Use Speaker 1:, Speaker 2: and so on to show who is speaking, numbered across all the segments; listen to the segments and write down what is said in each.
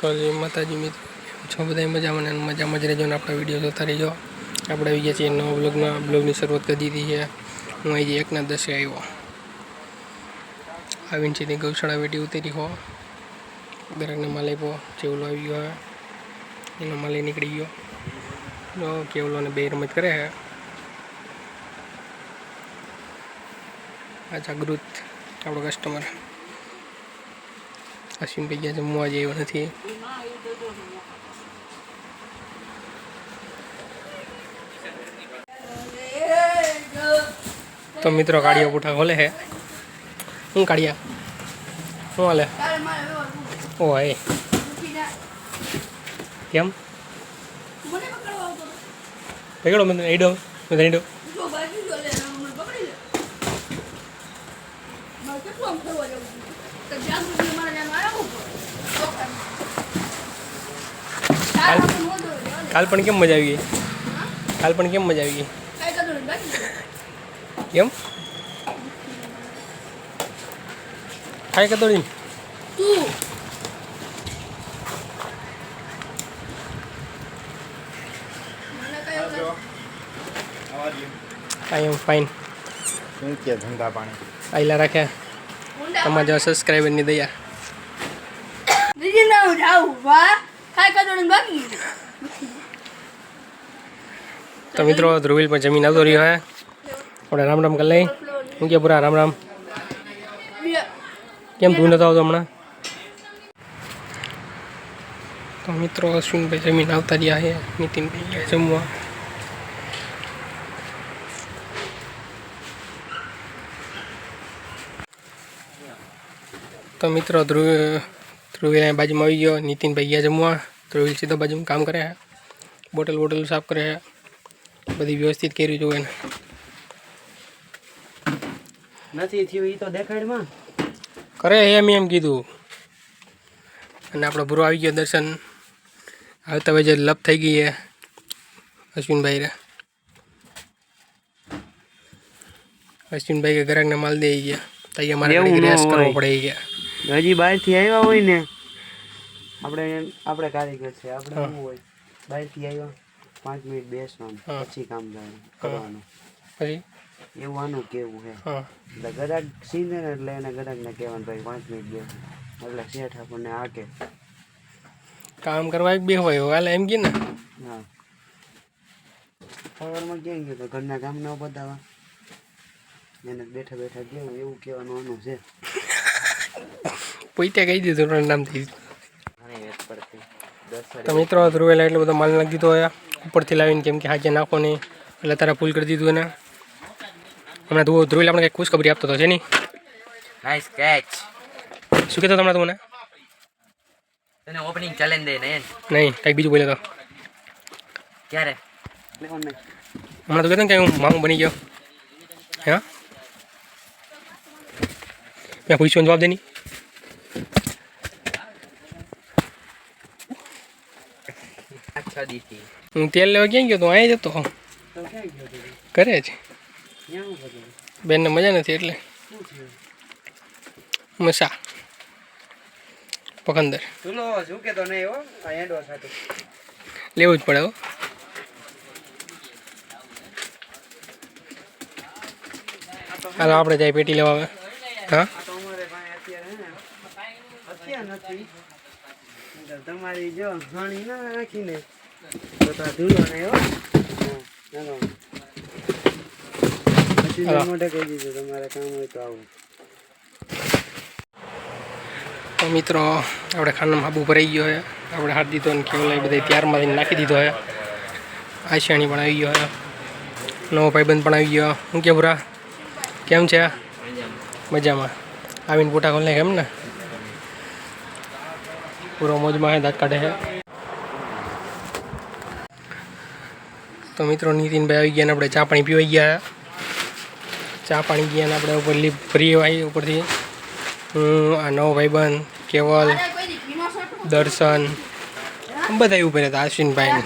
Speaker 1: તો જે માતાજી મિત્રો, છો બધા મજામાં ને મજામાં જ રહેજો ને આપણા વીડિયો જોતા રહેજો. આપણે આવી ગયા છીએ નવા બ્લોગમાં બ્લોગની શરૂઆત કરી દીધી છે. હું અહીંથી એકના દસે આવ્યો આવીને સીધી ગૌશાળા વેટી ઉતરી હો. દરેકને માલ આપ્યો ચેવલો આવી ગયો હવે એનો માલ નીકળી ગયો. તો કેવલો ને બે રમત કરે છે આ જાગૃત આપણો કસ્ટમર અશ્વિનભાઈ ગયા જમવા જેવો નથી. તો મિત્રો કાળિયા પૂઠા ખોલે હે હું કાળિયા શું હાલે? ઓ હે કેમ? પકડો મને એડો મને કાલ પણ કેમ મજા આવી ગઈ? કાલ પણ કેમ મજા આવી ગઈ? કેમ? ખાઈ કતોડી આઈ એમ ફાઇન
Speaker 2: શું કે ધંધા પાણી?
Speaker 1: આઈલા રાખ્યા. તમારા જેવા સબસ્ક્રાઈબરની દયા.
Speaker 3: દીદી ના હું જાઉં વાહ. કાંઈ કદોડી બાકી.
Speaker 1: તો મિત્રો ધ્રુવિલ પર જમીન આવતો રહ્યો હે. આપણે રામ રામ કરી લઈ. હું કે પૂરા રામ રામ? કેમ તું નતો આવતો હમણાં? તો મિત્રો અશ્વિનભાઈ જમીન આવતા રહ્યા છે નીતિનભાઈ જમવા. તો મિત્રો ધ્રુવ ધ્રુવીલ બાજુમાં આવી ગયો. નીતિનભાઈ ગયા જમવા. ધ્રુવીલ સીધો બાજુમાં કામ કરે. છે બોટલ બોટલ સાફ કરે. બધી વ્યવસ્થિત કરી જોવે એને
Speaker 4: નથી થયું એ તો દેખાડમાં.
Speaker 1: કરે એમ એમ કીધું. અને આપણો ભૂરો આવી ગયો દર્શન. હવે આવતા વેજે લપ થઈ ગઈ છે અશ્વિનભાઈ રે અશ્વિનભાઈ કે ઘરાકને માલ દઈ ગયા. તૈયાર મારે રેસ કરવો પડે ગયા.
Speaker 4: હજી બહારથી આવ્યા હોય ને આપણે આપણે કારીગર છે આપણે. શું હોય. બહારથી આવ્યા પાંચ મિનિટ બેસવાનું પછી કામ કરવાનું
Speaker 1: પછી?
Speaker 4: એવું આનું કેવું છે? એટલે ગરાક સીધે ને એટલે એને ગરાકને કહેવાનું ભાઈ પાંચ મિનિટ બેસ. એટલે શેઠ આપણને આકે
Speaker 1: કામ કરવા એક બે હોય હાલ એમ કે ને?
Speaker 4: હા. સવારમાં ક્યાં ગયો તો ઘરના કામ ન બતાવવા એને બેઠા બેઠા કેવું એવું કહેવાનું આનું છે.
Speaker 1: પોઈતે કહી દીધું નામ
Speaker 4: વેત
Speaker 1: તો મિત્રો ધ્રુવેલા એટલો બધો માલ નાખી દીધો હોય. ઉપરથી લાવીને કેમ કે હાજે નાખો નહીં. એટલે તારા ફૂલ કરી દીધું એને. હમણાં તું ધ્રુવેલ આપણે કંઈક ખુશખબરી આપતો હતો છે નહીં.
Speaker 5: નાઇસ કેચ
Speaker 1: શું કહેતો હમણાં તમને મને?
Speaker 5: તને ઓપનિંગ ચેલેન્જ દે નહીં
Speaker 1: નહીં કંઈક બીજું બોલ્યો તો.
Speaker 5: ક્યારે?
Speaker 1: હમણાં તો કહેતો ને કે હું મામું બની ગયો. હા? મેં પૂછ્યો જવાબ દે નહીં? હું તેલ લેવા ક્યાં ગયો તો અહીં જતો
Speaker 4: કરે છે
Speaker 1: બેનને મજા નથી એટલે. મસા. પકંદર. લેવું જ પડે હો. હાલો આપણે જાય પેટી લેવા હા
Speaker 4: આ તો અમારે પાસે અત્યારે હે ને અત્યારે નથી. તમારી જો ઘણી ના નાખીને તો તો ધૂલો ને એવો હા, ચાલો. પછી મોઢે કહી દીધું તમારે કામ હોય તો આવું.
Speaker 1: તો મિત્રો આપણે ખાનામાં આબુ ભરાઈ ગયો છે. આપણે હાથ દીધો ને કેવલ એ બધા ત્યારમાંથી નાખી દીધો છે. આશિયાણી પણ આવી ગયો છે. નવો ભાઈબંધ પણ આવી ગયો. હું કે ભૂરા? કેમ છે? મજામાં. આવીને પોટા ખોલને કેમ ને? પૂરો મોજમાં છે દાંત કાઢે છે. તો મિત્રો નીતિનભાઈ આવી ગયા ને આપણે ચા પાણી પીવાઈ ગયા. ચા પાણી ગયા ને આપણે ઉપર લીપ ફરી આવી ઉપરથી. હું આ નવો ભાઈબંધ કેવલ દર્શન બધા ઉપર હતા અશ્વિનભાઈ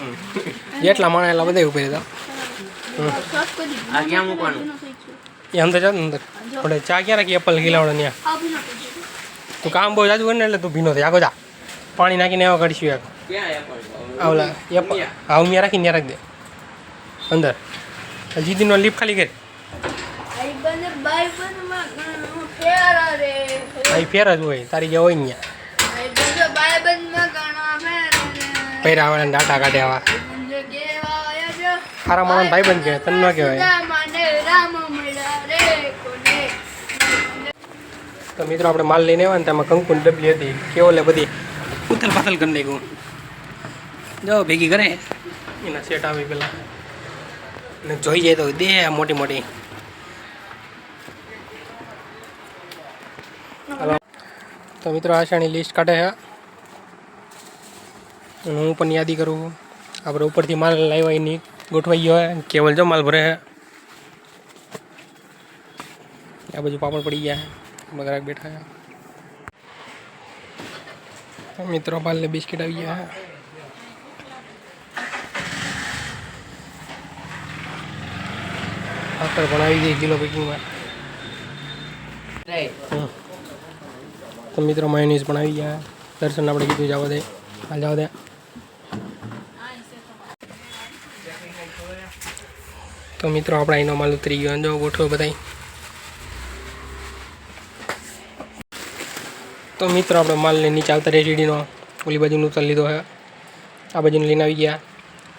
Speaker 1: જેટલા માણસ એટલા બધા ઉપર હતા
Speaker 5: આ ક્યાં મૂકવાનું?
Speaker 1: એ અંદર ને અંદર. આપણે ચા ક્યાં રાખી એપલ ખીલાવડો ત્યાં તું કામ બહુ જાજુ કરે ને એટલે તું ભીનો થઈ આગો જા. પાણી નાખીને એવા કાઢીશું એક. આવલા હા ઉમિયા રાખીને ત્યાં રાખી દે. અંદર. જીતીનો લીપ ખાલી કરી. ભાઈ ફેર જ હોય તારી જે હોય ને
Speaker 3: પહેરા
Speaker 1: વાળા ડાટા કાઢે આવા સારા માણસ ભાઈબંધ કહેવાય તને ન કહેવાય. તો મિત્રો આપણે માલ લઈને આવ્યા ને તેમાં કંકુની ડબલી હતી કેવો લે બધી. ઉથલ પાથલ કરી નાખ્યું. જો, ભેગી કરે. એના સેટ આવી પેલા. ને જોઈ જાય તો દે મોટી મોટી. તો મિત્રો આશાની લિસ્ટ કાઢે છે. હું પણ યાદી કરું. આપણે ઉપરથી માલ લાવ્યા, એની ગોઠવાઈ ગયો હોય કેવલ જો માલ ભરે છે. આ બાજુ પાપડ પડી ગયા બગરાક બેઠા છે. મિત્રો પાલને બિસ્કિટ આવી ગયા. સાકર પણ આવી ગઈ કિલો પેકિંગમાં. તો મિત્રો માયોનીઝ પણ આવી ગયા. દર્શન આપણે કીધું જવા દે. હાલ જવા દે. તો મિત્રો આપણે અહીંનો માલ ઉતરી ગયો. જો ગોઠવો બધાય. તો મિત્રો આપણે લઈને નીચે આવતા રેસીડીનો ઓલી બાજુનું ઉતાર લીધો છે આ બાજુને લઈને આવી ગયા.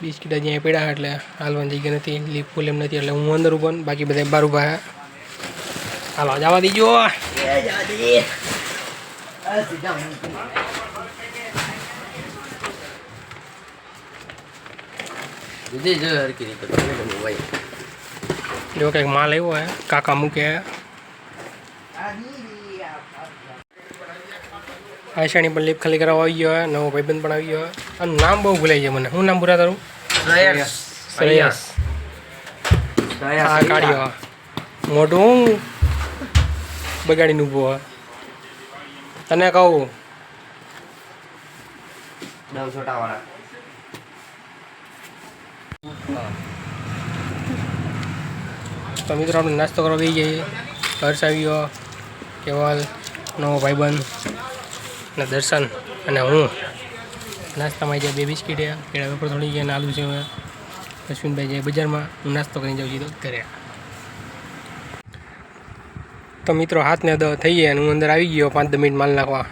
Speaker 1: બિસ્કીટ હજી પડ્યા એટલે હાલવાની જગ્યા નથી. લીપ ફૂલ એમ નથી એટલે હું અંદર ઊભો બાકી બધા બહાર ઊભા હાલો જવા દીજો.
Speaker 5: જો
Speaker 1: કંઈક માલ આવ્યો હે કાકા મૂકે આશાણી પણ લેપ ખાલી કરાવવા આવી ગયો નવો ભાઈબંધ પણ આવી ગયો અને નામ બહુ ભૂલાઈ જાય મને. શું નામ પૂરા તારું?
Speaker 5: શ્રેયસ.
Speaker 1: શ્રેયસ. હા કાઢ્યો મોટું બગાડીને ઊભો હોય તને કહું. તો મિત્રો આપણે નાસ્તો કરવા બી જઈએ. હર્ષ આવ્યો. કેવલ. નવો ભાઈબંધ. અને દર્શન અને હું નાસ્તામાં જે બે બિસ્કીટ છે કેળા વેપર થોડી ગયા આલુ છે હવે. અશ્વિનભાઈ જાય બજારમાં હું નાસ્તો કરીને જાઉં છું ઘરે. તો મિત્રો હાથને થઈ ગયા અને હું અંદર આવી ગયો પાંચ દસ મિનિટ માલ નાખવા.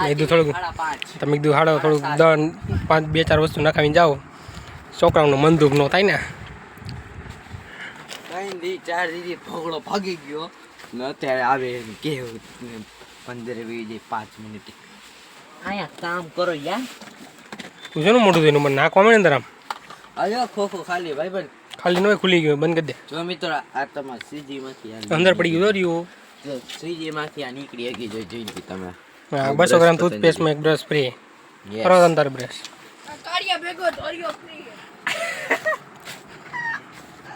Speaker 1: મેં કીધું થોડુંક તમે કીધું હાડો થોડુંક દન પાંચ બે ચાર વસ્તુ નાખાવીને જાઓ. છોકરાઓનું મન દુઃખ ન થાય ને.
Speaker 5: ત્રણ ચાર દી ભોગળો ભાગી ગયો. ને અત્યારે આવે કેવું પંદર વીસ પાંચ મિનિટ. અહીંયા કામ કરો યાર.
Speaker 1: તું છે ને મોટું થયું મને નાખવા મળે ને અંદર આમ
Speaker 5: અયો ખોખો ખાલી ભાઈ બન
Speaker 1: ખાલી નવે ખુલી ગયો બંધ કરી દે.
Speaker 5: જો મિત્રો આ તમારા સીજી માંથી
Speaker 1: અંદર પડી ગયું રહ્યું
Speaker 5: સીજી માંથી આ નીકળી ગઈ જોઈ જોઈ તમે.
Speaker 1: હા બસો ગ્રામ ટૂથપેસ્ટમાં એક બ્રશ ફ્રી કરો અંદર બ્રશ
Speaker 3: આ કાળિયા ભેગો ધોર્યો ફ્રી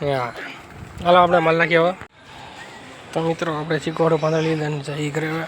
Speaker 1: હા. હાલો આપણે મલ નાખીએ હવે. તો મિત્રો આપણે ચીકવાડો પાંદડા લીધા જઈ ઘરે હવે.